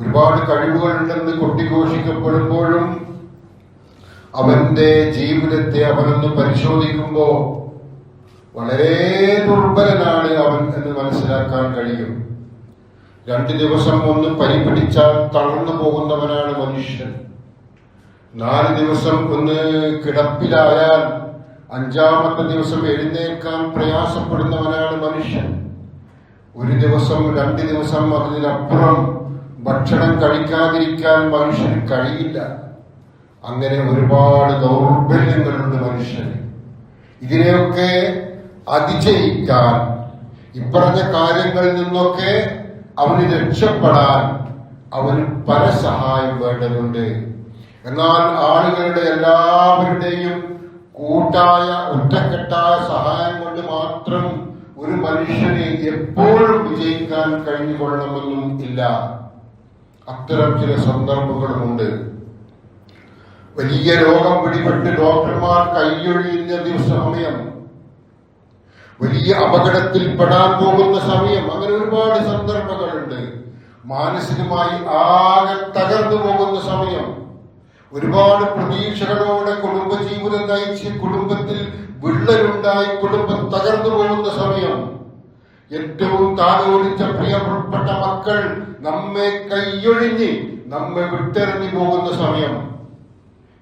ഒരുപാട് കഴിവുകളുണ്ടെന്ന് കൊട്ടിഘോഷിക്കപ്പെടുമ്പോഴും അവന്റെ ജീവിതത്തെ അവനൊന്ന് പരിശോധിക്കുമ്പോ വളരെ ദുർബലനാണ് അവൻ എന്ന് മനസ്സിലാക്കാൻ കഴിയും. രണ്ടു ദിവസം ഒന്ന് പരിപിടിച്ചാൽ തളർന്നു പോകുന്നവനാണ് മനുഷ്യൻ. നാല് ദിവസം ഒന്ന് കിടപ്പിലായാൽ അഞ്ചാമത്തെ ദിവസം എഴുന്നേൽക്കാൻ പ്രയാസപ്പെടുന്നവനാണ് മനുഷ്യൻ. ഒരു ദിവസം രണ്ട് ദിവസം അതിനപ്പുറം ഭക്ഷണം കഴിക്കാതിരിക്കാൻ മനുഷ്യന് കഴിയില്ല. അങ്ങനെ ഒരുപാട് ദൗർബല്യങ്ങളുണ്ട് മനുഷ്യന്. ഇതിനെയൊക്കെ അതിജയിക്കാൻ ഇപ്പറഞ്ഞ കാര്യങ്ങളിൽ നിന്നൊക്കെ അവന് രക്ഷപ്പെടാൻ അവന് പരസഹായം വേണ്ടതുണ്ട്. എന്നാൽ ആളുകളുടെ എല്ലാവരുടെയും കൂട്ടായ ഒറ്റക്കെട്ടായ സഹായം കൊണ്ട് മാത്രം ഒരു മനുഷ്യനെ എപ്പോഴും വിജയിക്കാൻ കഴിഞ്ഞുകൊള്ളണമെന്നും ഇല്ല. അത്തരം ചില സന്ദർഭങ്ങളുമുണ്ട്. വലിയ രോഗം പിടിപെട്ട് ഡോക്ടർമാർ കൈയൊഴിയുന്ന ദിവസമയം വലിയ അപകടത്തിൽ പെടാൻ പോകുന്ന സമയം അങ്ങനെ ഒരുപാട് സന്ദർഭങ്ങളുണ്ട്. മാനസികമായി ആകെ തകർന്നു പോകുന്ന സമയം ഒരുപാട് പ്രതീക്ഷകളോടെ കുടുംബജീവിതം നയിച്ച് കുടുംബത്തിൽ വിള്ളലുണ്ടായി കുടുംബം തകർന്നു പോകുന്ന സമയം ഏറ്റവും താലോലിച്ച പ്രിയപ്പെട്ട മക്കൾ നമ്മെ കൈയൊഴിഞ്ഞ് നമ്മെ വിട്ടെറിഞ്ഞു പോകുന്ന സമയം.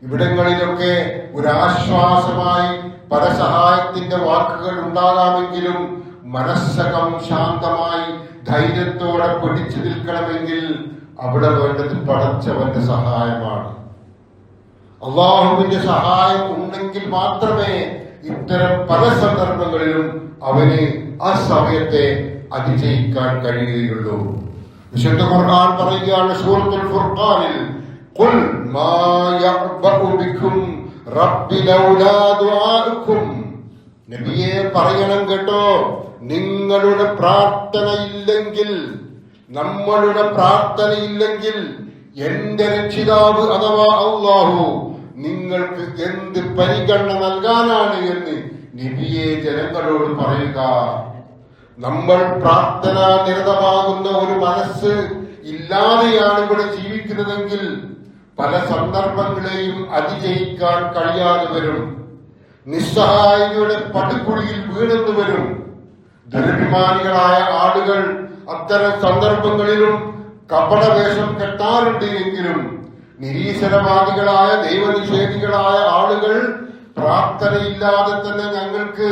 ഇവിടങ്ങളിലൊക്കെ ഒരാശ്വാസമായി പരസഹായത്തിന്റെ വാക്കുകൾ ഉണ്ടാകാമെങ്കിലും മനസ്സകം ശാന്തമായി ധൈര്യത്തോടെ പിടിച്ചു നിൽക്കണമെങ്കിൽ അവിടെ വേണ്ടത് പടച്ചവന്റെ സഹായമാണ്. അള്ളാഹുവിന്റെ സഹായം ഉണ്ടെങ്കിൽ മാത്രമേ ഇത്തരം പല സന്ദർഭങ്ങളിലും അവന് ആ സമയത്തെ അതിജയിക്കാൻ കഴിയുകയുള്ളൂ. വിശുദ്ധ ഖുർആൻ പറയുകയാണ് സൂറത്തുൽ ഫുർഖാനിൽ ഖുൽ മാ യഅ്ബഉ ബികും റബ്ബി ലൗലാ ദുആഉക്കും. നബിയെ പറയണം കേട്ടോ നിങ്ങളുടെ പ്രാർത്ഥന ഇല്ലെങ്കിൽ നമ്മളുടെ പ്രാർത്ഥന ഇല്ലെങ്കിൽ എന്റെ രക്ഷിതാവ് അഥവാ അള്ളാഹു നിങ്ങൾക്ക് എന്ത് പരിഗണന നൽകാനാണ് എന്ന് നബിയെ ജനങ്ങളോട് പറയുക. നമ്മൾ പ്രാർത്ഥന നിരതമാകുന്ന ഒരു മനസ്സ് ഇല്ലാതെയാണ് ഇവിടെ ജീവിക്കുന്നതെങ്കിൽ പല സന്ദർഭങ്ങളെയും അതിജയിക്കാൻ കഴിയാതെ വരും. നിസ്സഹായതയുടെ പടുക്കുഴിയിൽ വീണെന്ന് വരും. ദുരഭിമാനികളായ ആളുകൾ അത്തരം സന്ദർഭങ്ങളിലും കപടവേഷം കെട്ടാറുണ്ട് എങ്കിലും നിരീശ്വരവാദികളായ ദൈവനിഷേധികളായ ആളുകൾ പ്രാർത്ഥനയില്ലാതെ തന്നെ ഞങ്ങൾക്ക്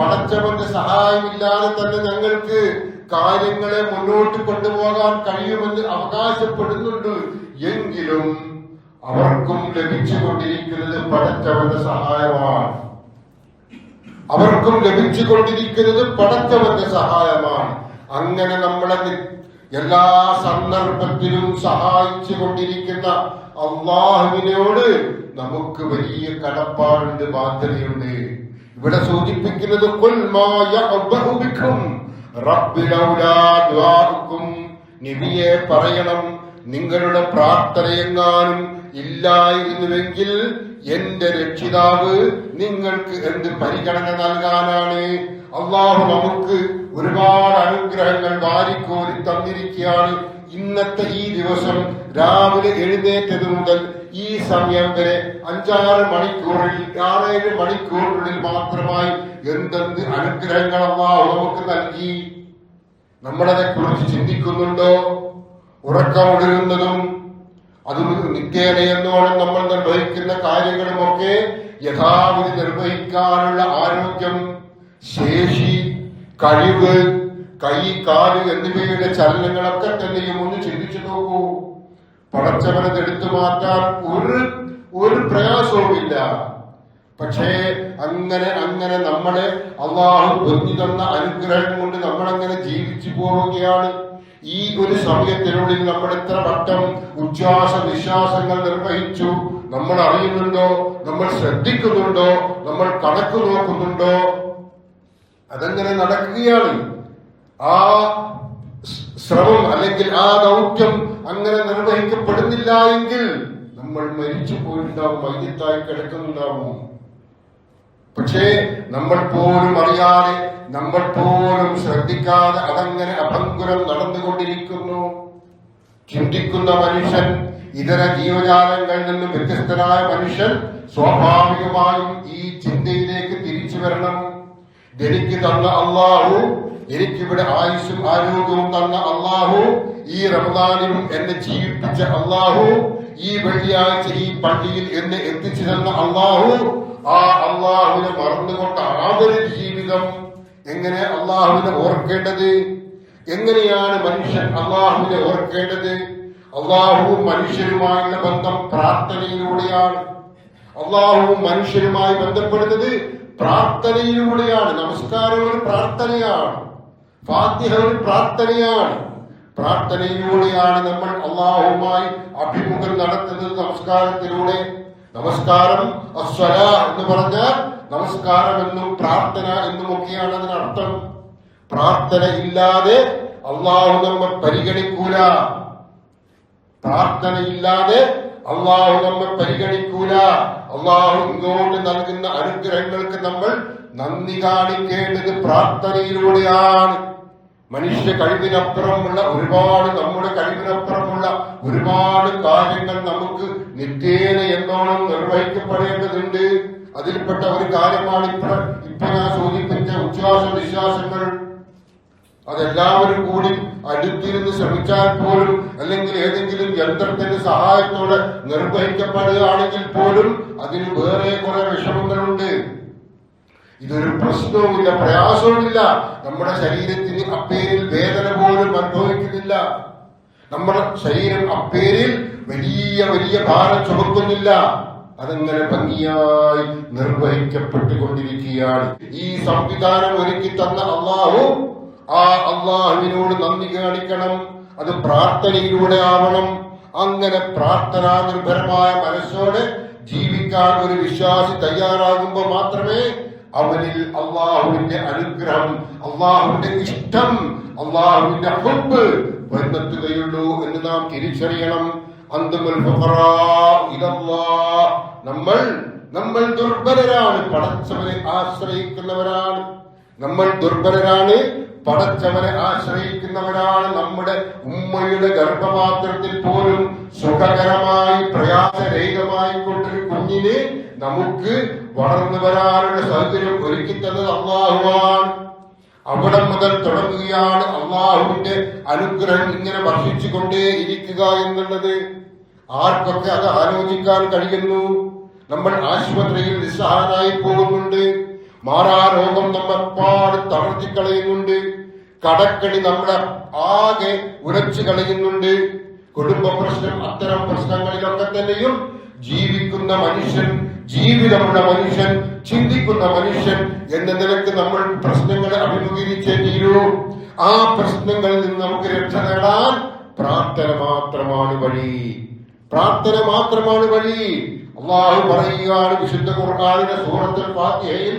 പടച്ചവന്റെ സഹായമില്ലാതെ തന്നെ ഞങ്ങൾക്ക് കാര്യങ്ങളെ മുന്നോട്ട് കൊണ്ടുപോകാൻ കഴിയുമെന്ന് അവകാശപ്പെടുന്നുണ്ട്. എങ്കിലും അവർക്കും ലഭിച്ചുകൊണ്ടിരിക്കുന്നത് പടച്ചവന്റെ സഹായമാണ്. അവർക്കും ലഭിച്ചുകൊണ്ടിരിക്കുന്നത് പടച്ചവന്റെ സഹായമാണ്. അങ്ങനെ നമ്മളെ എല്ലാ സന്ദർഭത്തിലും സഹായിച്ചു കൊണ്ടിരിക്കുന്ന അള്ളാഹുവിനോട് നമുക്ക് വലിയ കടപ്പാടുണ്ട് ബാധ്യതയുണ്ട്. ഇവിടെ സൂചിപ്പിക്കുന്നത്. നബിയെ പറയണം നിങ്ങളുടെ പ്രാർത്ഥനയെങ്ങാനും ഇല്ലായിരുന്നുവെങ്കിൽ എന്റെ രക്ഷിതാവ് നിങ്ങൾക്ക് എന്ത് പരിഗണന നൽകാനാണ്? അള്ളാഹു നമുക്ക് ഒരുപാട് അനുഗ്രഹങ്ങൾ വാരിക്കോരി തന്നിരിക്കുകയാണ്. ഇന്നത്തെ ഈ ദിവസം രാവിലെ എഴുന്നേറ്റത് മുതൽ ഈ സമയം വരെ അഞ്ചാറ് മണിക്കൂറിൽ ആറേഴ് മണിക്കൂറിനുള്ളിൽ മാത്രമായി എന്തെന്ത് അനുഗ്രഹങ്ങൾ അള്ളാഹു നമുക്ക് നൽകി? നമ്മളതെ കുറിച്ച് ചിന്തിക്കുന്നുണ്ടോ? ഉറക്കമുടരുന്നതും അത് എന്നോണം നമ്മൾ നിർവഹിക്കുന്ന കാര്യങ്ങളുമൊക്കെ യഥാവിധി നിർവഹിക്കാനുള്ള ആരോഗ്യം ശേഷി കഴിവ് കൈ കാൽ എന്നിവയുടെ ചലനങ്ങളൊക്കെ തന്നെയും നോക്കൂ പടച്ചവനത് എടുത്തു മാറ്റാൻ ഒരു ഒരു പ്രയാസവുമില്ല. പക്ഷേ അങ്ങനെ അങ്ങനെ നമ്മളെ അള്ളാഹു പൊന്നി തന്ന അനുഗ്രഹം കൊണ്ട് നമ്മളങ്ങനെ ജീവിച്ചു പോവുകയാണ്. ഈ ഒരു സമയത്തിനുള്ളിൽ നമ്മൾ എത്ര വട്ടം ഉച്ഛ്വാസ നിശ്വാസങ്ങൾ നിർവഹിച്ചു. നമ്മൾ അറിയുന്നുണ്ടോ? നമ്മൾ ശ്രദ്ധിക്കുന്നുണ്ടോ? നമ്മൾ കണക്ക് നോക്കുന്നുണ്ടോ? അതങ്ങനെ നടക്കുകയാണ്. ആ ശ്രമം അല്ലെങ്കിൽ ആ ദൗത്യം അങ്ങനെ നിർവഹിക്കപ്പെടുന്നില്ല എങ്കിൽ നമ്മൾ മരിച്ചു പോയിട്ടുണ്ടാവും മയ്യത്തായി കിടക്കുന്നുണ്ടാവും. പക്ഷേ നമ്മൾ പോലും അറിയാതെ നമ്മൾ പോലും ശ്രദ്ധിക്കാതെ അതങ്ങനെ അഭംഗുരം നടന്നുകൊണ്ടിരിക്കുന്നു. ചിന്തിക്കുന്ന മനുഷ്യൻ ഇതര ജീവജാലങ്ങളിൽ നിന്ന് വ്യത്യസ്തനായ മനുഷ്യൻ സ്വാഭാവികമായും ഈ ചിന്തയിലേക്ക് തിരിച്ചു വരണം. എനിക്ക് തന്ന അള്ളാഹു എനിക്കിവിടെ ആയുസ്സും ആരോഗ്യവും തന്ന അള്ളാഹു ഈ റമദാനിലും എന്നെ ജീവിപ്പിച്ച അള്ളാഹു ഈ വെള്ളിയാഴ്ച ഈ പള്ളിയിൽ എന്നെ എത്തിച്ചു തന്ന അള്ളാഹു ആ അള്ളാഹുവിനെ മറന്നുകൊണ്ട് ആദര ജീവിതം എങ്ങനെ അള്ളാഹുവിനെ ഓർക്കേണ്ടത്? എങ്ങനെയാണ് മനുഷ്യൻ അള്ളാഹുവിനെ ഓർക്കേണ്ടത്? അള്ളാഹുവും മനുഷ്യരുമായുള്ള ബന്ധം പ്രാർത്ഥനയിലൂടെയാണ്. അള്ളാഹുവും മനുഷ്യരുമായി ബന്ധപ്പെടുന്നത് പ്രാർത്ഥനയിലൂടെയാണ് നമസ്കാരം ഒരു പ്രാർത്ഥനയാണ്. ഫാത്തിഹ പ്രാർത്ഥനയാണ്. പ്രാർത്ഥനയിലൂടെയാണ് നമ്മൾ അള്ളാഹുമായി അഭിമുഖം നടത്തുന്നത്. നമസ്കാരത്തിലൂടെ. നമസ്കാരം അസ്വല എന്ന് പറഞ്ഞ നമസ്കാരം എന്നും പ്രാർത്ഥന എന്നും ഒക്കെയാണ് അതിനർത്ഥം. പ്രാർത്ഥന ഇല്ലാതെ അള്ളാഹു നമ്മെ പരിഗണിക്കൂല. പ്രാർത്ഥന ഇല്ലാതെ അള്ളാഹു നമ്മെ പരിഗണിക്കൂല. അള്ളാഹു ഇങ്ങോട്ട് നൽകുന്ന അനുഗ്രഹങ്ങൾക്ക് നമ്മൾ നന്ദി കാണിക്കേണ്ടത് പ്രാർത്ഥനയിലൂടെയാണ്. മനുഷ്യ കഴിവിനപ്പുറമുള്ള ഒരുപാട് നമ്മുടെ കഴിവിനപ്പുറമുള്ള ഒരുപാട് കാര്യങ്ങൾ നമുക്ക് നിത്യേന എന്നോണം നിർവഹിക്കപ്പെടേണ്ടതുണ്ട്. അതിൽപ്പെട്ട ഒരു കാര്യമാണ് ഇപ്പൊ ഇപ്പൊ ഞാൻ സൂചിപ്പിച്ച ഉച്ഛ്വാസ വിശ്വാസങ്ങൾ അതെല്ലാവരും കൂടി അടുത്തിരുന്ന് ശ്രമിച്ചാൽ പോലും അല്ലെങ്കിൽ ഏതെങ്കിലും യന്ത്രത്തിന്റെ സഹായത്തോടെ നിർവഹിക്കപ്പെടുകയാണെങ്കിൽ പോലും അതിന് വേറെ കുറെ വിഷമങ്ങളുണ്ട്. ഇതൊരു പ്രശ്നവുമില്ല പ്രയാസവുമില്ല. നമ്മുടെ ശരീരത്തിന് അപ്പേരിൽ വേദന പോലും അനുഭവിക്കുന്നില്ല. നമ്മുടെ ശരീരം അപ്പേരിൽ വലിയ വലിയ ഭാരം ചുമക്കുന്നില്ല. അതങ്ങനെ ഭംഗിയായി നിർവഹിക്കപ്പെട്ടുകൊണ്ടിരിക്കുകയാണ്. ഈ സംവിധാനം ഒരുക്കി തന്ന അള്ളാഹു ആ അള്ളാഹുവിനോട് നന്ദി കാണിക്കണം. അത് പ്രാർത്ഥനയിലൂടെ ആവണം. അങ്ങനെ പ്രാർത്ഥനാ നിർഭരമായ മനസ്സോടെ ജീവിക്കാൻ ഒരു വിശ്വാസി തയ്യാറാകുമ്പോൾ മാത്രമേ അവനിൽ അള്ളാഹുവിന്റെ അനുഗ്രഹം അള്ളാഹുവിന്റെ ഇഷ്ടം അള്ളാഹുവിന്റെ ഹുബ് വരുന്നെത്തുകയുള്ളൂ എന്ന് നാം തിരിച്ചറിയണം. നമ്മൾ നമ്മൾ ദുർബലരാണ് പടച്ചവനെ ആശ്രയിക്കുന്നവരാണ്. നമ്മൾ ദുർബലരാണ് പടച്ചവനെ ആശ്രയിക്കുന്നവരാണ്. നമ്മുടെ ഉമ്മയുടെ ഗർഭപാത്രത്തിൽ പോലും സുഖകരമായി പ്രയാസരഹിതമായി കൊണ്ടൊരു കുഞ്ഞിന് നമുക്ക് വളർന്നു വരാനുള്ള സൗകര്യം ഒരുക്കി തന്നത് അള്ളാഹുവാണ്. അവിടെ മുതൽ തുടങ്ങുകയാണ് അള്ളാഹുവിന്റെ അനുഗ്രഹം ഇങ്ങനെ വർഷിച്ചുകൊണ്ടേ ഇരിക്കുക എന്നുള്ളത്. ആർക്കൊക്കെ അത് ആലോചിക്കാൻ കഴിയുന്നു? നമ്മൾ ആശുപത്രിയിൽ നിസ്സഹായനായി പോകുന്നുണ്ട്. മാറാരോഗം തളർത്തി കളയുന്നുണ്ട്. കടക്കടി നമ്മളെ ആകെ ഉരച്ചു കളയുന്നുണ്ട്. കുടുംബ പ്രശ്നം അത്തരം പ്രശ്നങ്ങളിലൊക്കെ തന്നെയും ജീവിക്കുന്ന മനുഷ്യൻ ജീവിതമുള്ള മനുഷ്യൻ ചിന്തിക്കുന്ന മനുഷ്യൻ എന്ന നിലയ്ക്ക് നമ്മൾ പ്രശ്നങ്ങളെ അഭിമുഖീകരിച്ചേ തീരൂ ആ പ്രശ്നങ്ങളിൽ നിന്ന് നമുക്ക് രക്ഷ നേടാൻ പ്രാർത്ഥന മാത്രമാണ് വഴി. പ്രാർത്ഥന മാത്രമാണ് വഴി. അള്ളാഹു പറയുകയാണ് വിശുദ്ധ ഖുർആാനിന്റെ സൂറത്തുൽ ഫാത്തിഹയിൽ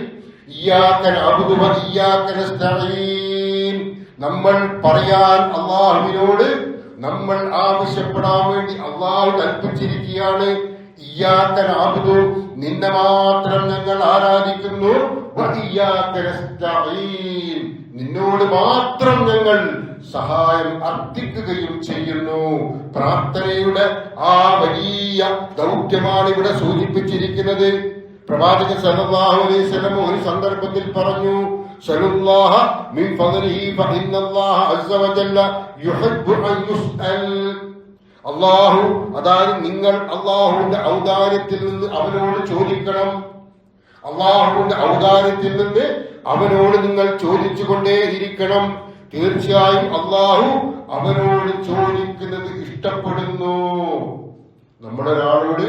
നമ്മൾ പറയാൻ അള്ളാഹുവിനോട് നമ്മൾ ആവശ്യപ്പെടാൻ വേണ്ടി അള്ളാഹു കൽപ്പിച്ചിരിക്കുകയാണ്. ഇയ്യാക നഅബുദു നിന്നെ മാത്രം ഞങ്ങൾ ആരാധിക്കുന്നു. നിന്നോട് മാത്രം ഞങ്ങൾ സഹായം അർത്ഥിക്കുകയും ചെയ്യുന്നു. പ്രാർത്ഥനയുടെ ആ വലിയ ദൗത്യമാണ് ഇവിടെ സൂചിപ്പിച്ചിരിക്കുന്നത്. പ്രവാചകൻ സല്ലല്ലാഹു അലൈഹി വസല്ലം ഒരു സന്ദർഭത്തിൽ പറഞ്ഞു സലുല്ലാഹ അസ്സ യുഹിബ്ബു അൻ അള്ളാഹു അതായത് നിങ്ങൾ അള്ളാഹുവിന്റെ ഔദാര്യത്തിൽ നിന്ന് അവനോട് ചോദിക്കണം. അള്ളാഹുവിന്റെ ഔദാര്യത്തിൽ നിന്ന് അവനോട് നിങ്ങൾ ചോദിച്ചുകൊണ്ടേ ഇരിക്കണം തീർച്ചയായും അള്ളാഹു അവനോട് ചോദിക്കുന്നത് ഇഷ്ടപ്പെടുന്നു. നമ്മളൊരാളോട്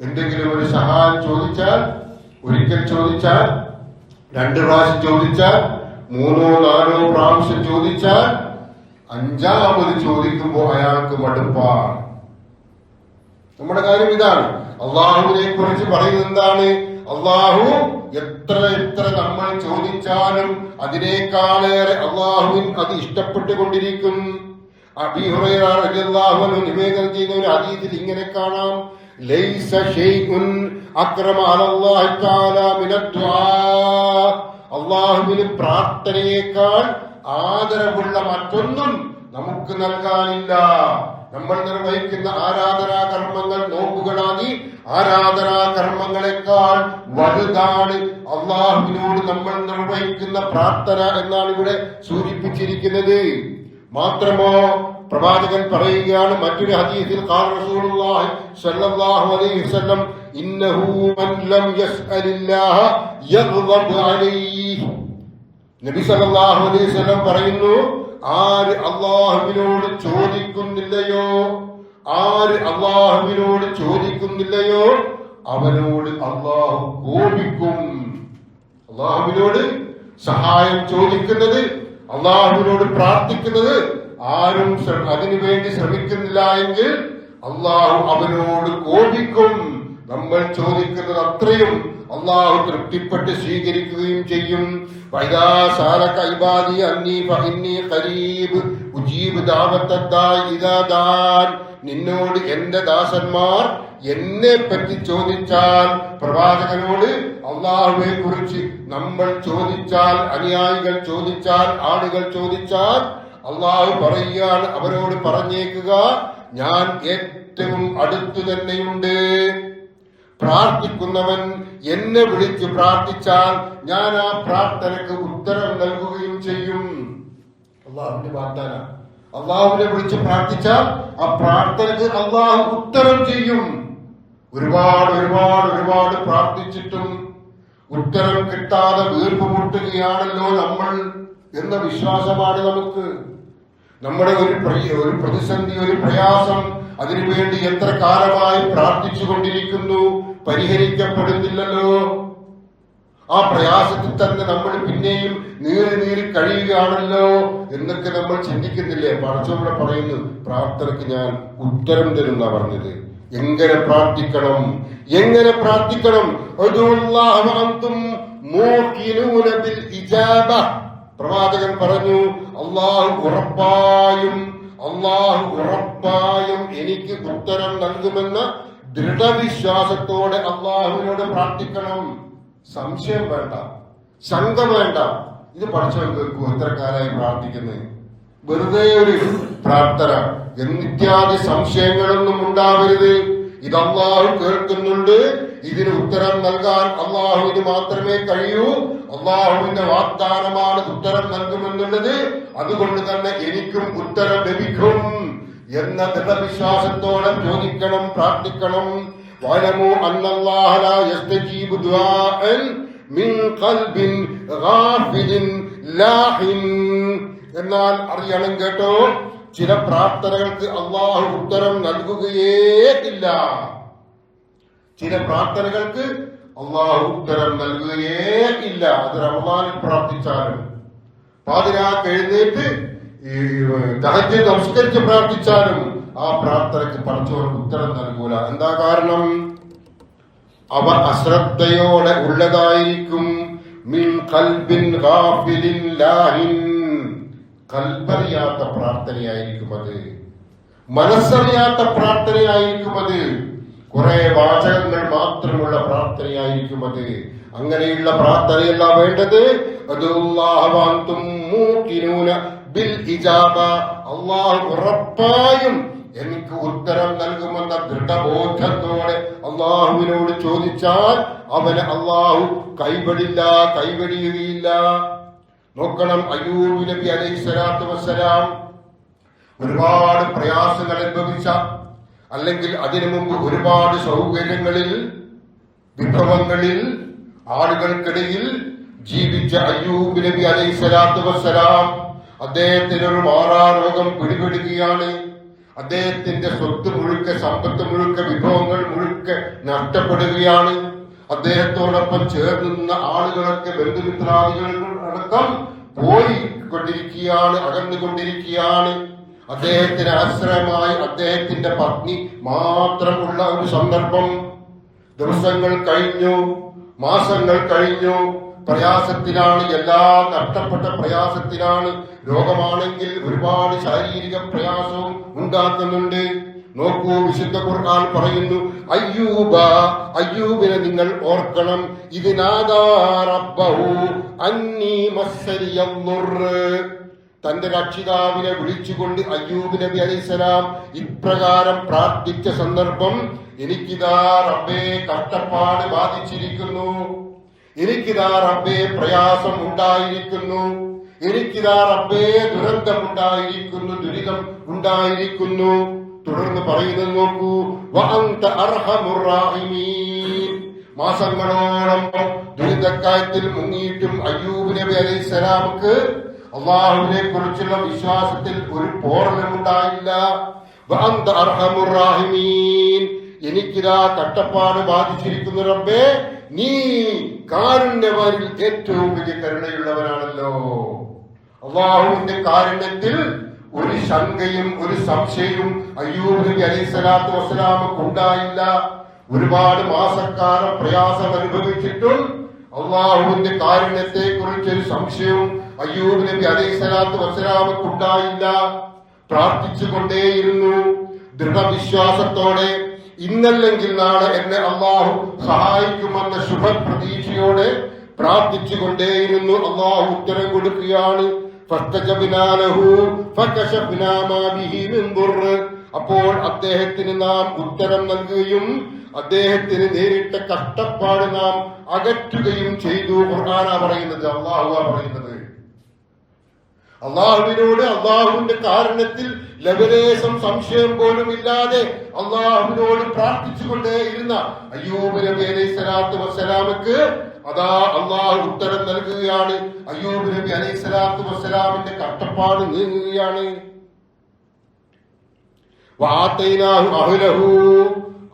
എന്തെങ്കിലും ഒരു സഹായം ചോദിച്ചാൽ ഒരിക്കൽ ചോദിച്ചാൽ രണ്ട് പ്രാവശ്യം ചോദിച്ചാൽ മൂന്നോ നാലോ പ്രാവശ്യം ചോദിച്ചാൽ അഞ്ചാമത് ചോദിക്കുമ്പോൾ അയാൾക്ക് മടുപ്പാണ്. നമ്മുടെ കാര്യം ഇതാണ്. അള്ളാഹുവിനെ കുറിച്ച് പറയുന്നത് എന്താണ്? അള്ളാഹു എത്ര എത്ര നമ്മൾ ചോദിച്ചാലും അതിനേക്കാളേറെ അള്ളാഹുവിൻ അത് ഇഷ്ടപ്പെട്ടുകൊണ്ടിരിക്കും. നിവേദനം ചെയ്യുന്ന ഒരു അതീതിൽ ഇങ്ങനെ കാണാം. അള്ളാഹുവിന് പ്രാർത്ഥനയേക്കാൾ ആദരവുള്ള മറ്റൊന്നും നമുക്ക് നൽകാനില്ല. നമ്മൾ നിർവഹിക്കുന്ന ആരാധനാ കർമ്മങ്ങൾ നോമ്പുകളാകി ആരാധനാ കർമ്മങ്ങളെക്കാൾ വലുതാണ്. അള്ളാഹുവിനോട് നമ്മൾ നിർവഹിക്കുന്ന പ്രാർത്ഥന എന്നാണ് ഇവിടെ സൂചിപ്പിച്ചിരിക്കുന്നത്. മാത്രമോ പ്രവാചകൻ പറയുകയാണ് മറ്റൊരു ഹദീസിൽ സ്വല്ലല്ലാഹു അലൈഹി വസല്ലം ഇന്നഹു മൻ ലം അലൈഹി. നബി സല്ലല്ലാഹു അലൈഹി വസല്ലം പറയുന്നു ആര് അള്ളാഹുവിനോട് ചോദിക്കുന്നില്ലയോ ആര് അള്ളാഹുവിനോട് ചോദിക്കുന്നില്ലയോ അവനോട് അള്ളാഹു കോപിക്കും. അള്ളാഹുവിനോട് സഹായം ചോദിക്കുന്നത് അള്ളാഹുവിനോട് പ്രാർത്ഥിക്കുന്നത് ആരും അതിനു വേണ്ടി ശ്രമിക്കുന്നില്ല എങ്കിൽ അള്ളാഹു അവനോട് കോപിക്കും. നമ്മൾ ചോദിക്കുന്നത് അത്രയും അള്ളാഹു തൃപ്തിപ്പെട്ട് സ്വീകരിക്കുകയും ചെയ്യും. വൈദാ സാലക ഇബാദി അന്നി ഫഇന്നി ഖരീബ് ഉജീബ് ദാവത്തദ്ദാഇ ഇദാ ദാൻ. നിന്നോട് എന്റെ ദാസന്മാർ എന്നെ പറ്റി ചോദിച്ചാൽ പ്രവാചകനോട് അള്ളാഹുവെ കുറിച്ച് നമ്മൾ ചോദിച്ചാൽ അനുയായികൾ ചോദിച്ചാൽ ആളുകൾ ചോദിച്ചാൽ അള്ളാഹു പറയുകയാണ് അവരോട് പറഞ്ഞേക്കുക ഞാൻ ഏറ്റവും അടുത്തു തന്നെയുണ്ട്. പ്രാർത്ഥിക്കുന്നവൻ എന്നെ വിളിച്ച് പ്രാർത്ഥിച്ചാൽ ഞാൻ ആ പ്രാർത്ഥനക്ക് ഉത്തരം നൽകുകയും ചെയ്യും. അള്ളാഹുവിന്റെ വാഗ്ദാന. അള്ളാഹുവിനെ വിളിച്ച് പ്രാർത്ഥിച്ചാൽ ആ പ്രാർത്ഥനക്ക് അള്ളാഹു ഉത്തരം ചെയ്യും. ഒരുപാട് ഒരുപാട് ഒരുപാട് പ്രാർത്ഥിച്ചിട്ടും ഉത്തരം കിട്ടാതെ വീർപ്പ് മുട്ടുകയാണല്ലോ നമ്മൾ എന്ന വിശ്വാസമാണ് നമുക്ക്. നമ്മുടെ ഒരു ഒരു പ്രതിസന്ധി ഒരു പ്രയാസം അതിനുവേണ്ടി എത്ര കാലമായി പ്രാർത്ഥിച്ചു കൊണ്ടിരിക്കുന്നു പരിഹരിക്കപ്പെടുന്നില്ലല്ലോ. ആ പ്രയാസത്തിൽ തന്നെ നമ്മൾ പിന്നെയും നീറി നീറി കഴിയുകയാണല്ലോ എന്നൊക്കെ നമ്മൾ ചിന്തിക്കുന്നില്ലേ? പടച്ചോടെ പറയുന്നു പ്രാർത്ഥനയ്ക്ക് ഞാൻ ഉത്തരം തരുന്ന പറഞ്ഞത്. എങ്ങനെ പ്രാർത്ഥിക്കണം? എങ്ങനെ പ്രാർത്ഥിക്കണം? പ്രവാചകൻ പറഞ്ഞു അള്ളാഹു ഉറപ്പായും അള്ളാഹു ഉറപ്പായും എനിക്ക് ഉത്തരം നൽകുമെന്ന ദൃഢവിശ്വാസത്തോടെ അള്ളാഹുവിനോട് പ്രാർത്ഥിക്കണം. സംശയം വേണ്ട. ശങ്ക വേണ്ട. ഇത് പഠിച്ചവൻ കേൾക്കൂ എത്ര കാലമായി പ്രാർത്ഥിക്കുന്നത് വെറുതെ ഒരു പ്രാർത്ഥന. എന്നിത്യാദി സംശയങ്ങളൊന്നും ഉണ്ടാവരുത്. ഇത് കേൾക്കുന്നുണ്ട്. ഇതിന് ഉത്തരം നൽകാൻ അള്ളാഹുവിന് മാത്രമേ കഴിയൂ. അള്ളാഹുവിന്റെ വാഗ്ദാനമാണ് ഉത്തരം നൽകുമെന്നുള്ളത്. അതുകൊണ്ട് തന്നെ എനിക്കും ഉത്തരം ലഭിക്കും എന്ന ദൃഢവിശ്വാസത്തോടെ ചോദിക്കണം പ്രാർത്ഥിക്കണം. വലമു അന്നല്ലാഹ ലാ യസ്തജീബു ദുആഅൻ മിൻ ഖൽബിൻ ഗാഫിലിൻ ലാഹിൻ. എന്നാൽ അറിയണം കേട്ടോ ചില പ്രാർത്ഥനകൾക്ക് അള്ളാഹു ഉത്തരം നൽകുകയേ ഇല്ല. ചില പ്രാർത്ഥനകൾക്ക് അള്ളാഹു ഉത്തരം നൽകുകയേ ഇല്ല. അത് റമദാനിൽ പ്രാർത്ഥിച്ചാലും. പാതിരാക്ക് എഴുന്നേറ്റ് ഈ ദഹജ് നമസ്കരിച്ച് പ്രാർത്ഥിച്ചാലും ആ പ്രാർത്ഥനയ്ക്ക് പഠിച്ചവർക്ക് ഉത്തരം നൽകൂല. എന്താ കാരണം? അവ അശ്രദ്ധയോടെ ഉള്ളതായിരിക്കും. മിൻ കൽബറിയാത്ത പ്രാർത്ഥനയായിരിക്കും അത്. മനസ്സറിയാത്ത പ്രാർത്ഥനയായിരിക്കും അത്. കുറെ വാചകങ്ങൾ മാത്രമുള്ള പ്രാർത്ഥനയായിരിക്കും അത്. അങ്ങനെയുള്ള പ്രാർത്ഥനയല്ല വേണ്ടത്. ബിൽ ഇജാബ. ഉറപ്പായും എനിക്ക് ഉത്തരം നൽകുമെന്ന ദൃഢബോധത്തോടെ അള്ളാഹുവിനോട് ചോദിച്ചാൽ അവന് അള്ളാഹു കൈവടില്ല കൈവടിയുകയില്ല. നോക്കണം അയ്യൂബ് നബി അലൈഹി സ്വലാത്തു വസ്സലാം ഒരുപാട് പ്രയാസങ്ങൾ അനുഭവിച്ച അല്ലെങ്കിൽ അതിനു മുമ്പ് ഒരുപാട് സൗകര്യങ്ങളിൽ വിഭവങ്ങളിൽ ആളുകൾക്കിടയിൽ ജീവിച്ച അയ്യൂബ് നബി അലൈഹി സ്വലാത്തു വസ്സലാം അദ്ദേഹത്തിന് ഒരു മാറാരോഗം പിടിപെടുകയാണ്. അദ്ദേഹത്തിന്റെ സ്വത്ത് മുഴുക്ക സമ്പത്ത് മുഴുക്ക വിഭവങ്ങൾ മുഴുക്ക നഷ്ടപ്പെടുകയാണ്. അദ്ദേഹത്തോടൊപ്പം ചേർന്ന് നിന്ന ആളുകളൊക്കെ ബന്ധുമിത്രാദികൾ അടക്കം പോയി കൊണ്ടിരിക്കുകയാണ് അകന്നുകൊണ്ടിരിക്കുകയാണ്. അദ്ദേഹത്തിന് ആശ്രയമായി അദ്ദേഹത്തിന്റെ പത്നി മാത്രമുള്ള ഒരു സന്ദർഭം. ദിവസങ്ങൾ കഴിഞ്ഞു മാസങ്ങൾ കഴിഞ്ഞു. പ്രയാസത്തിലാണ് എല്ലാ നഷ്ടപ്പെട്ട പ്രയാസത്തിലാണ്. രോഗമാണെങ്കിൽ ഒരുപാട് ശാരീരിക പ്രയാസവും ഉണ്ടാക്കുന്നുണ്ട്. നോക്കൂ വിശുദ്ധ ഖുർആൻ പറയുന്നു അയ്യൂബ അയ്യൂബിനെ നിങ്ങൾ ഓർക്കണം. ഇതിനാദാ റബ്ബഹു അന്നീ മസ്സരിയ തന്റെ രക്ഷിതാവിനെ വിളിച്ചുകൊണ്ട് അയ്യൂബ് നബി അലൈസലാം ഇപ്രകാരം പ്രാർത്ഥിച്ച സന്ദർഭം എനിക്കിതാ റബ്ബേ കഷ്ടപ്പാട് ബാധിച്ചിരിക്കുന്നു. എനിക്കിതാ റബ്ബേ പ്രയാസം ഉണ്ടായിരിക്കുന്നു. എനിക്കിതാ റബ്ബേ ദുരന്തം ഉണ്ടായിരിക്കുന്നു ദുരിതം ഉണ്ടായിരിക്കുന്നു. തുടർന്ന് പറയുന്നത് നോക്കൂ. മാസങ്ങളോളം ദുരിതക്കാര്യത്തിൽ മുങ്ങിയിട്ടും അയ്യൂബ് നബി അലൈഹി സ്വലാമക്ക് അള്ളാഹുവിനെ കുറിച്ചുള്ള വിശ്വാസത്തിൽ ഒരു പോർണമുണ്ടായില്ല എനിക്കിതാ കട്ടപ്പാട് ബാധിച്ചിരിക്കുന്ന റബ്ബേ. നീ കാരുണ്യവാനിൽ ഏറ്റവും വലിയ കരുണയുള്ളവനാണല്ലോ. അള്ളാഹുവിന്റെ കാരുണ്യത്തിൽ ഒരു ശങ്കയും ഒരു സംശയവും അയ്യൂബ് നബി അലൈഹി സ്വലാത്തു വസ്സലാമക്ക് ഉണ്ടായില്ല. ഒരുപാട് മാസക്കാലം പ്രയാസം അനുഭവിച്ചിട്ടും അള്ളാഹുവിന്റെ കാരുണ്യത്തെ കുറിച്ച് ഒരു സംശയവും അയ്യൂബ് നബി അലൈഹി സ്വലാത്തു വസ്സലാമക്ക് ഉണ്ടായില്ല പ്രാർത്ഥിച്ചുകൊണ്ടേയിരുന്നു. ദൃഢവിശ്വാസത്തോടെ ഇന്നല്ലെങ്കിൽ നാളെ എന്നെ അള്ളാഹു സഹായിക്കുമെന്ന ശുഭ പ്രതീക്ഷയോടെ പ്രാർത്ഥിച്ചുകൊണ്ടേയിരുന്നു. അള്ളാഹു ഉത്തരം കൊടുക്കുകയാണ്. അപ്പോൾ അദ്ദേഹത്തിന് നാം ഉത്തരം നൽകുകയും അദ്ദേഹത്തിന് നേരിട്ട കഷ്ടപ്പാട് നാം അകറ്റുകയും ചെയ്തു. ഖുർആാനാ പറയുന്നത് അള്ളാഹു പറയുന്നത്. അള്ളാഹുവിനോട് അള്ളാഹുവിന്റെ കാരണത്തിൽ ലവലേശം സംശയം പോലും ഇല്ലാതെ അള്ളാഹുവിനോട് പ്രാർത്ഥിച്ചുകൊണ്ടേ ഇരുന്ന അയ്യൂബ് നബി അലൈഹി സ്വലാത്തു വസ്സലാമക്ക് അതാ അള്ളാഹു ഉത്തരം നൽകുകയാണ്. അയ്യൂബ് നബി അലൈഹി സ്വലാത്തു വസ്സലാമിന്റെ കഷ്ടപ്പാട് നീങ്ങുകയാണ്.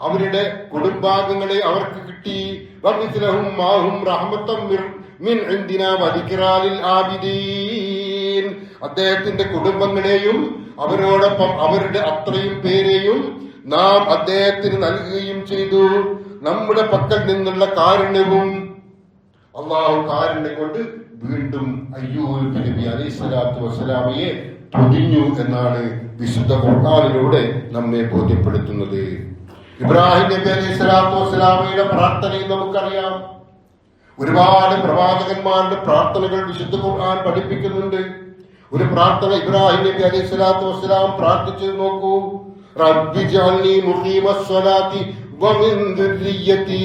അവരുടെ കുടുംബാംഗങ്ങളെ അവർക്ക് കിട്ടി. വമിസ്ലഹും മാഹും റഹ്മത്തം മിൻ എന്തിനാ വദിക്റാലിൽ ആബിദീൻ. അദ്ദേഹത്തിന്റെ കുടുംബങ്ങളെയും അവരോടൊപ്പം അവരുടെ അത്രയും പേരെയും നാം അദ്ദേഹത്തിന് നൽകുകയും ചെയ്തു. നമ്മുടെ പക്കൽ നിന്നുള്ള കാരുണ്യവും അള്ളാഹു കാരുണ്യം കൊണ്ട് വീണ്ടും അയ്യൂബ് നബി അലൈഹി സ്വലാത്തു വസ്സലാമയെ പൊതിഞ്ഞു എന്നാണ് വിശുദ്ധ ഖുർആാനിലൂടെ നമ്മെ ബോധ്യപ്പെടുത്തുന്നത്. ഇബ്രാഹിം നബി അലൈഹി സ്വലാത്തു വസ്സലാമയുടെ പ്രാർത്ഥനയും നമുക്കറിയാം. ഒരുപാട് പ്രവാചകന്മാരുടെ പ്രാർത്ഥനകൾ വിശുദ്ധ ഖുർആൻ പഠിപ്പിക്കുന്നുണ്ട്. ഒരു പ്രാർത്ഥന ഇബ്രാഹിം നബി അലൈഹി സ്വലാത്തു വസ്സലാം പ്രാർത്ഥിച്ചു നോക്കൂ. റബ്ബി ജഅൽനി മുഖീമസ്സലാത്തി വമിൻ ദുർരിയ്യതി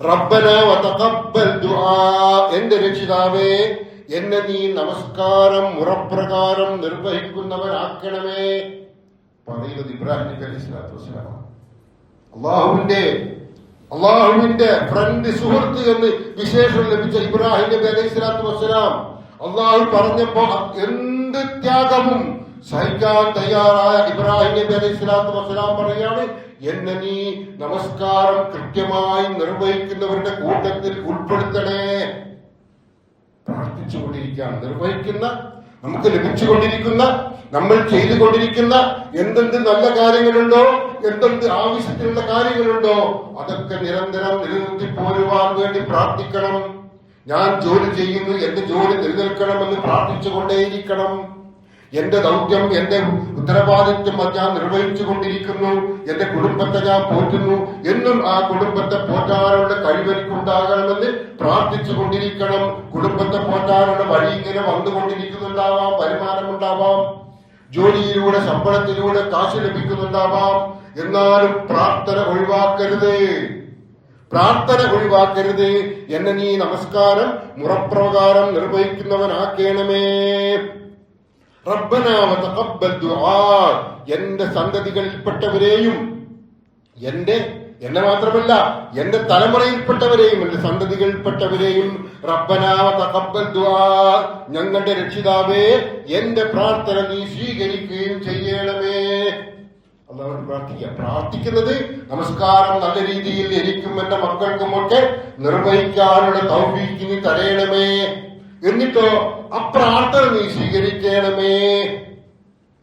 റബ്ബന വതഖബ്ബൽ ദുആ. എന്റെ രക്ഷിതാവേ എന്നെ നീ നമസ്കാരം മുറപ്രകാരം നിർവഹിക്കുന്നവനാക്കണമേ പറയുന്നത് ഇബ്രാഹിം നബി അലൈഹി സ്വലാത്തു വസ്സലാം അള്ളാഹുവിന്റെ അള്ളാഹുവിന്റെ ഫ്രണ്ട് സുഹൃത്ത് എന്ന് വിശേഷം ലഭിച്ച ഇബ്രാഹിം നബി അലൈഹി സ്വലാത്തു വസ്സലാം അള്ളാഹു പറഞ്ഞപ്പോ എന്ത് ത്യാഗവും സഹിക്കാൻ തയ്യാറായ ഇബ്രാഹിം നബി അലൈഹി സ്വലാത്തു വസ്സലാം പറയാണ് എന്നെ നീ നമസ്കാരം കൃത്യമായി നിർവഹിക്കുന്നവരുടെ കൂട്ടത്തിൽ ഉൾപ്പെടുത്തണേ. പ്രാർത്ഥിച്ചുകൊണ്ടിരിക്കുകയാണ്. നിർവഹിക്കുന്ന നമുക്ക് ലഭിച്ചുകൊണ്ടിരിക്കുന്ന നമ്മൾ ചെയ്തുകൊണ്ടിരിക്കുന്ന എന്തെന്ത് നല്ല കാര്യങ്ങളുണ്ടോ എന്തെന്ത് ആവശ്യത്തിനുള്ള കാര്യങ്ങളുണ്ടോ അതൊക്കെ നിരന്തരം നിലനിർത്തി പോരുവാൻ വേണ്ടി പ്രാർത്ഥിക്കണം. ഞാൻ ജോലി ചെയ്യുന്നു എന്റെ ജോലി നിലനിൽക്കണമെന്ന് പ്രാർത്ഥിച്ചുകൊണ്ടേയിരിക്കണം. എന്റെ ദൗത്യം എന്റെ ഉത്തരവാദിത്വം ഞാൻ നിർവഹിച്ചു കൊണ്ടിരിക്കുന്നു എന്റെ കുടുംബത്തെ ഞാൻ പോറ്റുന്നു. എന്നും ആ കുടുംബത്തെ പോറ്റാനുള്ള കഴിവെനിക്കുണ്ടാകണമെന്ന് പ്രാർത്ഥിച്ചു കൊണ്ടിരിക്കണം കുടുംബത്തെ പോറ്റാനുള്ള വഴി ഇങ്ങനെ വന്നുകൊണ്ടിരിക്കുന്നുണ്ടാവാം വരുമാനമുണ്ടാവാം. ജോലിയിലൂടെ ശമ്പളത്തിലൂടെ കാശ് ലഭിക്കുന്നുണ്ടാവാം. എന്നാലും പ്രാർത്ഥന ഒഴിവാക്കരുത്. പ്രാർത്ഥന ഒഴിവാക്കരുത്. എന്നെ നീ നമസ്കാരം മുറപ്രകാരം നിർവഹിക്കുന്നവനാക്കേണമേ. എന്റെ സന്തതികളിൽപ്പെട്ടവരെയും എന്റെ എന്നെ മാത്രമല്ല എന്റെ തലമുറയിൽപ്പെട്ടവരെയും എന്റെ സന്തതികളിൽപ്പെട്ടവരെയും ഞങ്ങളുടെ രക്ഷിതാവേ എന്റെ പ്രാർത്ഥന നീ സ്വീകരിക്കുകയും ചെയ്യണമേ. അള്ളാഹുവിനോട് പ്രാർത്ഥിക്കുക. പ്രാർത്ഥിക്കുന്നത് നമസ്കാരം നല്ല രീതിയിൽ എനിക്കും എന്റെ മക്കൾക്കുമൊക്കെ നിർവഹിക്കാനുള്ള തൗഫീക്കിന് തരയണമേ എന്നിട്ടോ ആ പ്രാർത്ഥന നീ സ്വീകരിക്കണമേ.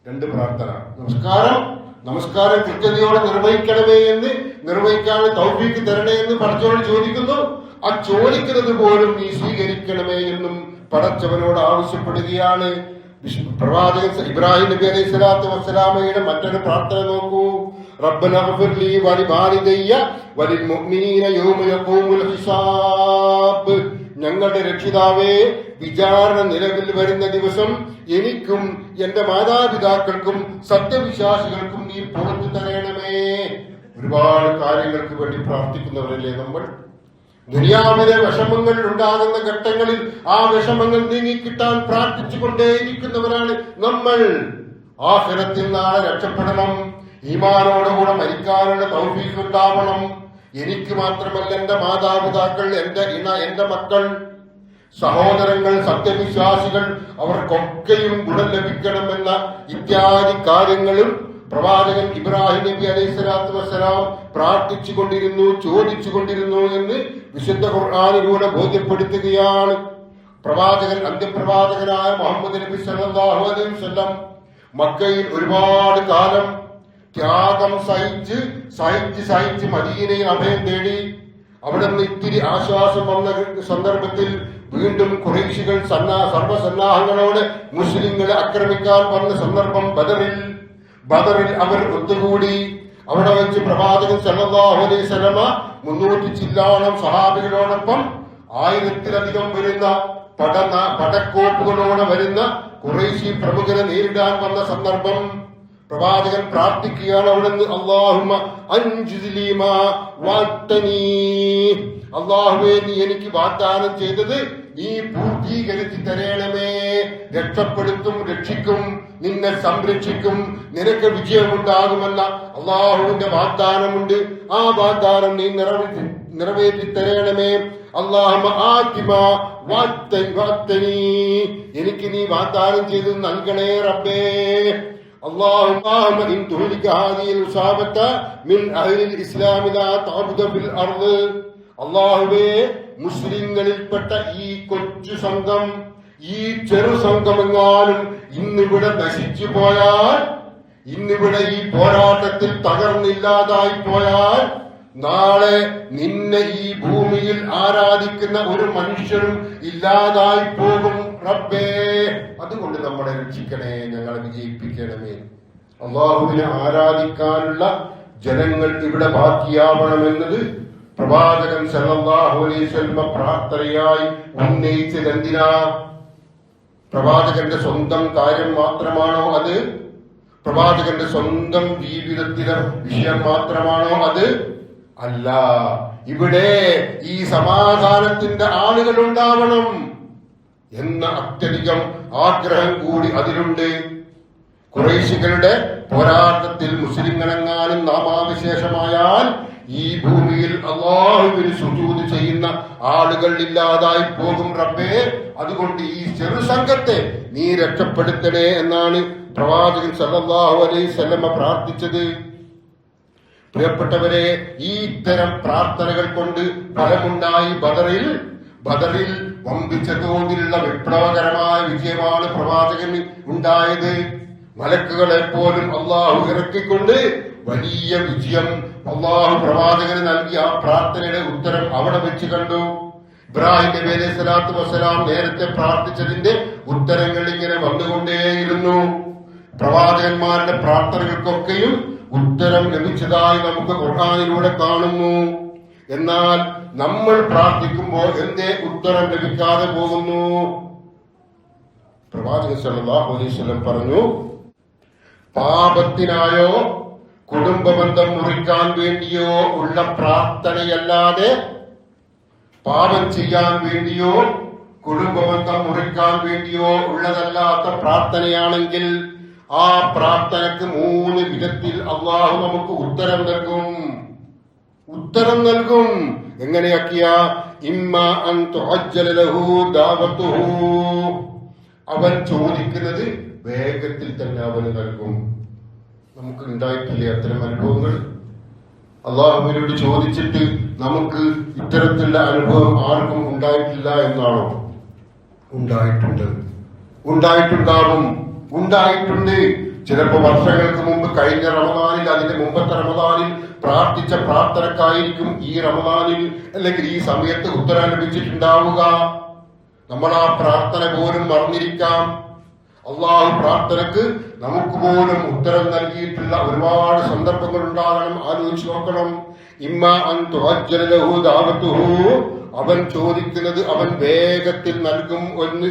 രണ്ട് പ്രാർത്ഥന. നമസ്കാരം നമസ്കാരം കൃത്യതയോടെ നിർവഹിക്കണമേ എന്ന് നിർവഹിക്കാൻ തൗഫീക്ക് തരണേ എന്ന് പടച്ചവനോട് ചോദിക്കുന്നു. ആ ചോദിക്കുന്നത് പോലും നീ സ്വീകരിക്കണമേ എന്നും പടച്ചവനോട് ആവശ്യപ്പെടുകയാണ്. വിശു- പ്രവാചകൻ ഇബ്രാഹിം നബി അലൈഹി സ്വലാത്തു വസ്സലാമയുടെ മറ്റൊരു പ്രാർത്ഥന നോക്കൂ റബ്ബന اغفر لي ولوالدي وللمؤمنين يوم يقوم الحساب ഞങ്ങളുടെ രക്ഷിതാവേ വിചാരണ നിലവിൽ വരുന്ന ദിവസം എനിക്കും എന്റെ മാതാപിതാക്കൾക്കും സത്യവിശ്വാസികൾക്കും നീ പുറത്തു തരണമേ ഒരുപാട് കാര്യങ്ങൾക്ക് വേണ്ടി പ്രാർത്ഥിക്കുന്നവരല്ലേ നമ്മൾ ദുനിയാവിലെ വിഷമങ്ങൾ ഉണ്ടാകുന്ന ഘട്ടങ്ങളിൽ ആ വിഷമങ്ങൾ നീങ്ങിക്കിട്ടാൻ പ്രാർത്ഥിച്ചുകൊണ്ടേയിരിക്കുന്നവരാണ് നമ്മൾ. ആഹ്റത്തിൽ നാളെ രക്ഷപ്പെടണം. ഈമാനോടുകൂടെ മരിക്കാനുള്ള തൗഫീഖ് ഉണ്ടാവണം. എനിക്ക് മാത്രമല്ല എന്റെ മാതാപിതാക്കൾ എന്റെ ഇണ എന്റെ മക്കൾ. സഹോദരങ്ങൾ സത്യവിശ്വാസികൾ അവർക്കൊക്കെയും ഗുണം ലഭിക്കണമെന്ന ഇത്യാദി കാര്യങ്ങളും പ്രവാചകൻ ഇബ്രാഹിം നബി അലൈഹി സ്വലാത്തു വസ്സലാം പ്രാർത്ഥിച്ചു കൊണ്ടിരുന്നു ചോദിച്ചു കൊണ്ടിരുന്നു എന്ന് വിശുദ്ധ ഖുർആാനിലൂടെ ബോധ്യപ്പെടുത്തുകയാണ്. പ്രവാചകൻ അന്ത്യപ്രവാചകനായ മുഹമ്മദ് നബി സല്ലല്ലാഹു അലൈഹി മക്കയിൽ ഒരുപാട് കാലം ത്യാഗം സഹിച്ച് സഹിച്ച് സഹിച്ച് മദീനയിൽ അഭയം തേടി അവിടെ നിന്ന് ഇത്തിരി ആശ്വാസം വന്ന സന്ദർഭത്തിൽ വീണ്ടും കുറേശികൾ സന്നാ സർവസന്നാഹങ്ങളോട് മുസ്ലിങ്ങളെ ആക്രമിക്കാൻ വന്ന സന്ദർഭം ബദറിൽ. ബദറിൽ അവർ ഒത്തുകൂടി. അവിടെ വെച്ച് പ്രവാചകൻ അലൈഹി മുന്നൂറ്റി ചില്ലോളം സഹാബികളോടൊപ്പം ആയിരത്തിലധികം വരുന്ന പട പടക്കോപ്പുകളോടെ വരുന്ന കുറേശി പ്രമുഖരെ നേരിടാൻ വന്ന സന്ദർഭം. പ്രവാചകൻ പ്രാർത്ഥിക്കുകയാണ് അവിടുന്ന് അള്ളാഹുമ. അള്ളാഹുവേ നീ എനിക്ക് വാഗ്ദാനം ചെയ്തത് നീ പൂർത്തീകരിച്ച് തരേണമേ. രക്ഷപ്പെടുത്തും രക്ഷിക്കും. നിന്നെ സംരക്ഷിക്കും നിനക്ക് വിജയമുണ്ടാകുമെന്ന അള്ളാഹുവിന്റെ വാഗ്ദാനമുണ്ട് ആ വാഗ്ദാനം നീ നിറവേറ്റി നിറവേറ്റി തരണമേ അള്ളാഹുമ ആത്തിമ വാഗ്ദ- വാഗ്ദനീ. എനിക്ക് നീ വാഗ്ദാനം ചെയ്ത് നൽകണേ റബ്ബേ اللهم إن تهلك هذه الإصابة من أهل الإسلام لا تعبد في الأرض അള്ളാഹുവേ മുസ്ലിങ്ങളിൽപ്പെട്ട ഈ കൊച്ചു സംഘം ഈ ചെറു സംഘമെങ്ങാനും ഇന്നിവിടെ നശിച്ചു പോയാൽ ഇന്നിവിടെ ഈ പോരാട്ടത്തിൽ തകർന്നില്ലാതായി പോയാൽ നാളെ നിന്നെ ഈ ഭൂമിയിൽ ആരാധിക്കുന്ന ഒരു മനുഷ്യനും ഇല്ലാതായി പോകും റബ്ബേ. അതുകൊണ്ട് നമ്മളെ രക്ഷിക്കണേ ഞങ്ങളെ വിജയിപ്പിക്കണമേ. അള്ളാഹുവിനെ ആരാധിക്കാനുള്ള ജനങ്ങൾ ഇവിടെ ബാക്കിയാവണമെന്നത് പ്രവാചകൻ സല്ലല്ലാഹു അലൈഹി പ്രാർത്ഥനയായി ഉന്നയിച്ചത് എന്തിനാ പ്രവാചകന്റെ സ്വന്തം കാര്യം മാത്രമാണോ അത്? പ്രവാചകന്റെ സ്വന്തം ജീവിതത്തിലെ വിഷയം മാത്രമാണോ അത്? അല്ല. ഇവിടെ ഈ സമാധാനത്തിന്റെ ആളുകൾ ഉണ്ടാവണം എന്ന അത്യധികം ആഗ്രഹം കൂടി അതിലുണ്ട്. കുറേശികളുടെ പോരാട്ടത്തിൽ മുസ്ലിങ്ങളെങ്ങാനും നാമാവിശേഷമായാൽ ഈ ഭൂമിയിൽ അള്ളാഹുവിന് സുജൂത് ചെയ്യുന്ന ആളുകൾ ഇല്ലാതായി പോകും റബ്ബേ. അതുകൊണ്ട് ഈ ചെറു സംഘത്തെ നീ രക്ഷപ്പെടുത്തണേ എന്നാണ് പ്രവാചകൻ സല്ലല്ലാഹു അലൈഹി സ്വലമ പ്രാർത്ഥിച്ചത്. പ്രിയപ്പെട്ടവരെ ഈ ഇത്തരം പ്രാർത്ഥനകൾ കൊണ്ട് ഫലമുണ്ടായി ബദറിൽ. ബദറിൽ വമ്പിച്ച തോതിലുള്ള വിപ്ലവകരമായ വിജയമാണ് പ്രവാചകന് ഉണ്ടായത്. മലക്കുകളെ പോലും അള്ളാഹു ഇറക്കിക്കൊണ്ട് വലിയ വിജയം അള്ളാഹു പ്രവാചകന് നൽകിയ ആ പ്രാർത്ഥനയുടെ ഉത്തരം അവിടെ വെച്ച് കണ്ടു. ഇബ്രാഹിം നബി സ്വലാത്തു വസ്സലാം നേരത്തെ പ്രാർത്ഥിച്ചതിന്റെ ഉത്തരങ്ങൾ ഇങ്ങനെ വന്നുകൊണ്ടേയിരുന്നു. പ്രവാചകന്മാരുടെ പ്രാർത്ഥനകൾക്കൊക്കെയും ഉത്തരം ലഭിച്ചതായി നമുക്ക് ഖുർആാനിലൂടെ കാണുന്നു. എന്നാൽ നമ്മൾ പ്രാർത്ഥിക്കുമ്പോൾ എന്തേ ഉത്തരം ലഭിക്കാതെ പോകുന്നു? പ്രവാചകൻ സല്ലല്ലാഹു അലൈഹി വസല്ലം പറഞ്ഞു പാപത്തിനായോ കുടുംബബന്ധം മുറിക്കാൻ വേണ്ടിയോ ഉള്ള പ്രാർത്ഥനയല്ലാതെ പാപം ചെയ്യാൻ വേണ്ടിയോ കുടുംബബന്ധം മുറിക്കാൻ വേണ്ടിയോ ഉള്ളതല്ലാത്ത പ്രാർത്ഥനയാണെങ്കിൽ ആ പ്രാർത്ഥനക്ക് മൂന്ന് വിധത്തിൽ അള്ളാഹു നമുക്ക് ഉത്തരം നൽകും. ഉത്തരം നൽകും. എങ്ങനെയാക്കിയ? അവൻ ചോദിക്കുന്നത് വേഗത്തിൽ തന്നെ അവന് നൽകും. നമുക്ക് ഉണ്ടായിട്ടില്ലേ അത്തരം അനുഭവങ്ങൾ അള്ളാഹുവിനോട് ചോദിച്ചിട്ട് നമുക്ക് ഇത്തരത്തിലുള്ള അനുഭവം ആർക്കും ഉണ്ടായിട്ടില്ല എന്നാണോ? ഉണ്ടായിട്ടുണ്ട്. ഉണ്ടായിട്ടുണ്ടാകും. ഉണ്ടായിട്ടുണ്ട്. ചിലപ്പോ വർഷങ്ങൾക്ക് മുമ്പ് കഴിഞ്ഞ റമദാനിൽ അതിന്റെ മുമ്പത്തെ റമദാനിൽ പ്രാർത്ഥിച്ച പ്രാർത്ഥനക്കായിരിക്കും ഈ റമദാനിൽ അല്ലെങ്കിൽ ഈ സമയത്ത് ഉത്തരം ലഭിച്ചിട്ടുണ്ടാവുക. നമ്മൾ ആ പ്രാർത്ഥന പോലും മറന്നിരിക്കാം. അള്ളാഹു പ്രാർത്ഥനക്ക് നമുക്ക് പോലും ഉത്തരം നൽകിയിട്ടുള്ള ഒരുപാട് സന്ദർഭങ്ങൾ ഉണ്ടാകണം. ആലോചിച്ച് നോക്കണം. ഇമ്മ അൻ അവൻ ചോദിക്കുന്നത് അവൻ വേഗത്തിൽ നൽകും എന്ന്.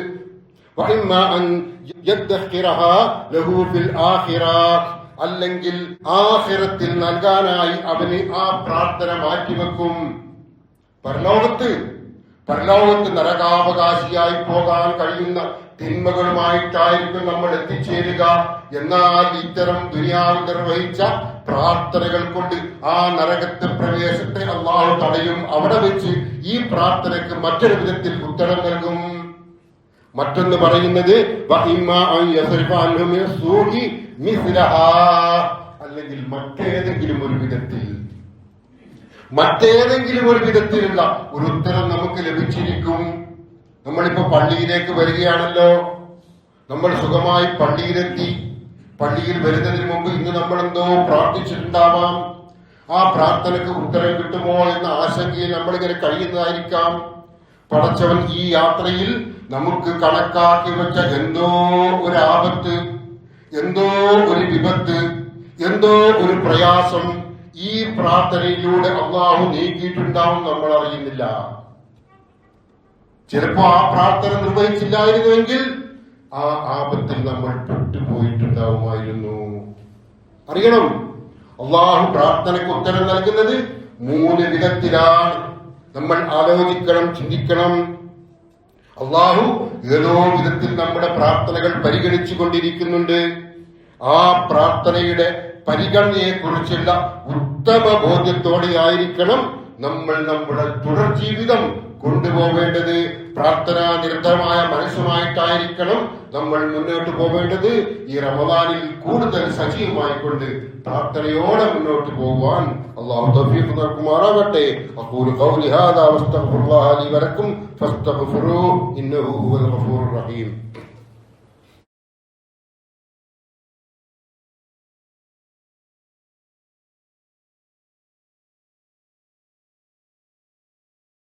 അല്ലെങ്കിൽ ആഹിറത്തിൽ നൽകാനായി അവന് ആ പ്രാർത്ഥന മാറ്റിവെക്കും. പരലോകത്ത് പരലോകത്ത് നരകാവകാശിയായി പോകാൻ കഴിയുന്ന തിന്മകളുമായിട്ടായിരിക്കും നമ്മൾ എത്തിച്ചേരുക. എന്നാൽ ഇത്തരം ദുനിയാവ് നിർവഹിച്ച പ്രാർത്ഥനകൾ കൊണ്ട് ആ നരകത്തെ പ്രവേശത്തെ അള്ളാഹു തടയും. അവിടെ വെച്ച് ഈ പ്രാർത്ഥനക്ക് മറ്റൊരു വിധത്തിൽ ഉത്തരം നൽകും. മറ്റൊന്ന് പറയുന്നത്. അല്ലെങ്കിൽ മറ്റേതെങ്കിലും ഒരു വിധത്തിൽ മറ്റേതെങ്കിലും ഒരു വിധത്തിലുള്ള ഒരു ഉത്തരം നമുക്ക് ലഭിച്ചിരിക്കും. നമ്മളിപ്പോ പള്ളിയിലേക്ക് വരികയാണല്ലോ. നമ്മൾ സുഖമായി പള്ളിയിലെത്തി. പള്ളിയിൽ വരുന്നതിന് മുമ്പ് ഇന്ന് നമ്മൾ എന്തോ പ്രാർത്ഥിച്ചിട്ടുണ്ടാവാം. ആ പ്രാർത്ഥനക്ക് ഉത്തരം കിട്ടുമോ എന്ന ആശങ്കയിൽ നമ്മളിങ്ങനെ കഴിയുന്നതായിരിക്കാം. പടച്ചവൻ ഈ യാത്രയിൽ നമുക്ക് കണക്കാക്കി വെച്ച എന്തോ ഒരു ആപത്ത് എന്തോ ഒരു വിപത്ത് എന്തോ ഒരു പ്രയാസം ഈ പ്രാർത്ഥനയിലൂടെ അള്ളാഹു നീക്കിയിട്ടുണ്ടാവും നമ്മൾ അറിയുന്നില്ല ചിലപ്പോ ആ പ്രാർത്ഥന നിർവഹിച്ചില്ലായിരുന്നുവെങ്കിൽ ആ ആപത്തിൽ നമ്മൾ പെട്ടുപോയിട്ടുണ്ടാവുമായിരുന്നു. അറിയണം അള്ളാഹു പ്രാർത്ഥനയ്ക്ക് ഉത്തരം നൽകുന്നത് മൂന്ന് വിധത്തിലാണ്. നമ്മൾ ആലോചിക്കണം ചിന്തിക്കണം. അള്ളാഹു ഏതോ വിധത്തിൽ നമ്മുടെ പ്രാർത്ഥനകൾ പരിഗണിച്ചു കൊണ്ടിരിക്കുന്നുണ്ട് ആ പ്രാർത്ഥനയുടെ പരിഗണനയെ കുറിച്ചുള്ള ഉത്തമ ബോധ്യത്തോടെ ആയിരിക്കണം നമ്മൾ നമ്മുടെ തുടർ ജീവിതം കൊണ്ടുപോകേണ്ടത് പ്രാർത്ഥനാ നിരന്തരമായ മനസ്സുമായിട്ടായിരിക്കണം നമ്മൾ മുന്നോട്ട് പോകേണ്ടത് ഈ റമദാനിൽ കൂടുതൽ സജീവമായിക്കൊണ്ട് പ്രാർത്ഥനയോടെ മുന്നോട്ട് പോകുവാൻ അള്ളാഹു നൽകുമാറാകട്ടെ. അഖൂലു ഇന്നഹു റഹീം.